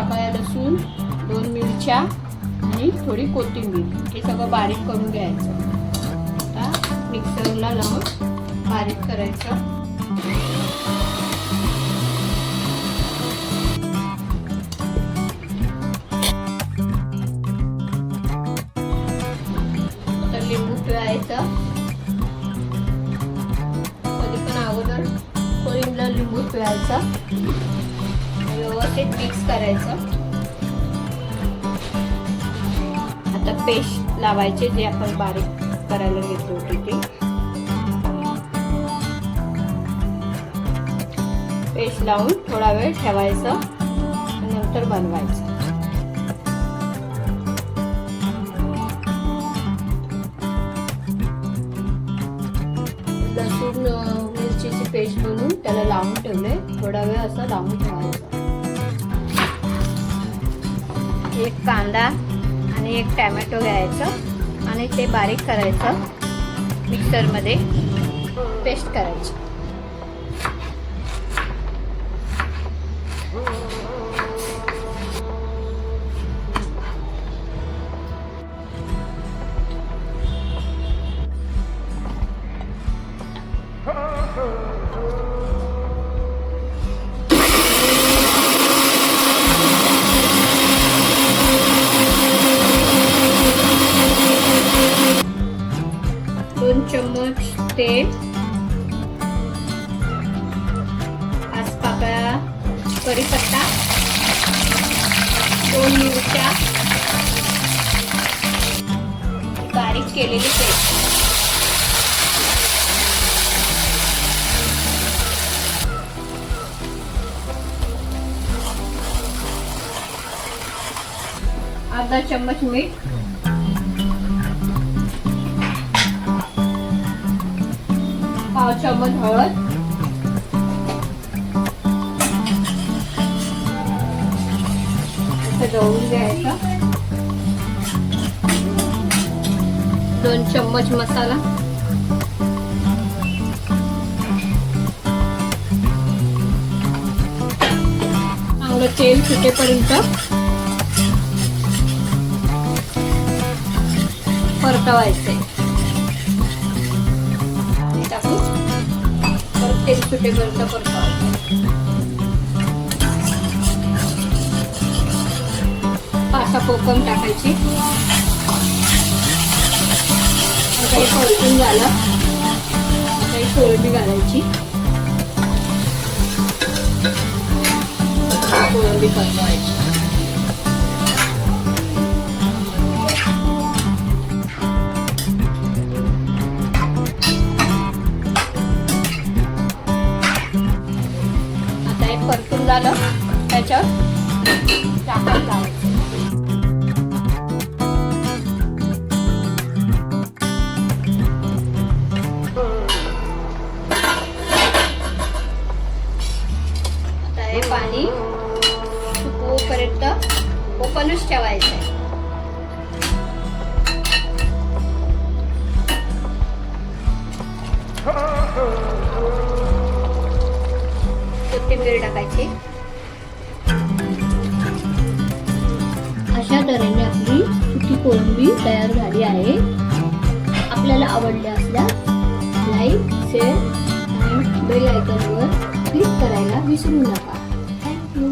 लसूण दोन मिरच्या आणि थोडी कोथिंबीर. हे सगळं बारीक करून घ्यायचं. आता मिक्सरला लावून बारीक करायचं. तर लिंबू पिळायचं. कधी पण अगोदर कोळिंबला लिंबू पिळायचा. व्यवस्थित मिक्स करायचं. आता पेस्ट लावायचे जे आपण बारीक करायला घेतली होती ती पेस्ट लावून थोडा वेळ ठेवायचं नंतर बनवायचं. लसूण मिरचीची पेस्ट बनवून त्याला लावून ठेवले थोडा वेळ असं लावून ठेवायचं. एक कांदा आणि एक टॅमॅटो घ्यायचं आणि ते बारीक करायचं मिक्सरमध्ये पेस्ट करायची. Oh, चम्मच आज पाच पाकळ्या कढीपत्ता दोन मिरच्या बारीक केलेली पेस्ट. अर्धा चम्मच मीठ पाव चम्मच हळद. असं घ्यायचं. दोन चम्मच मसाला. चांगलं तेल सुटेपर्यंत. परतवायचंय. आणि परत तेल सुटेपर्यंत कोकम टाकायची आता हे परतून झालं आता ही कोळंबी घालायची कोळंबी परतवायची हे परतून झालं. त्याच्यावर टाकायला लावायचं पाणी सुकवूपर्यंत ओपनच ठेवायचं आहे. कोथिंबीर टाकायची. अशा तऱ्हेने आपली सुकी कोळंबी तयार झाली आहे. आपल्याला आवडले असल्यास लाईक शेअर आणि बेल आयकॉनवर क्लिक करायला विसरू नका. थँक्यू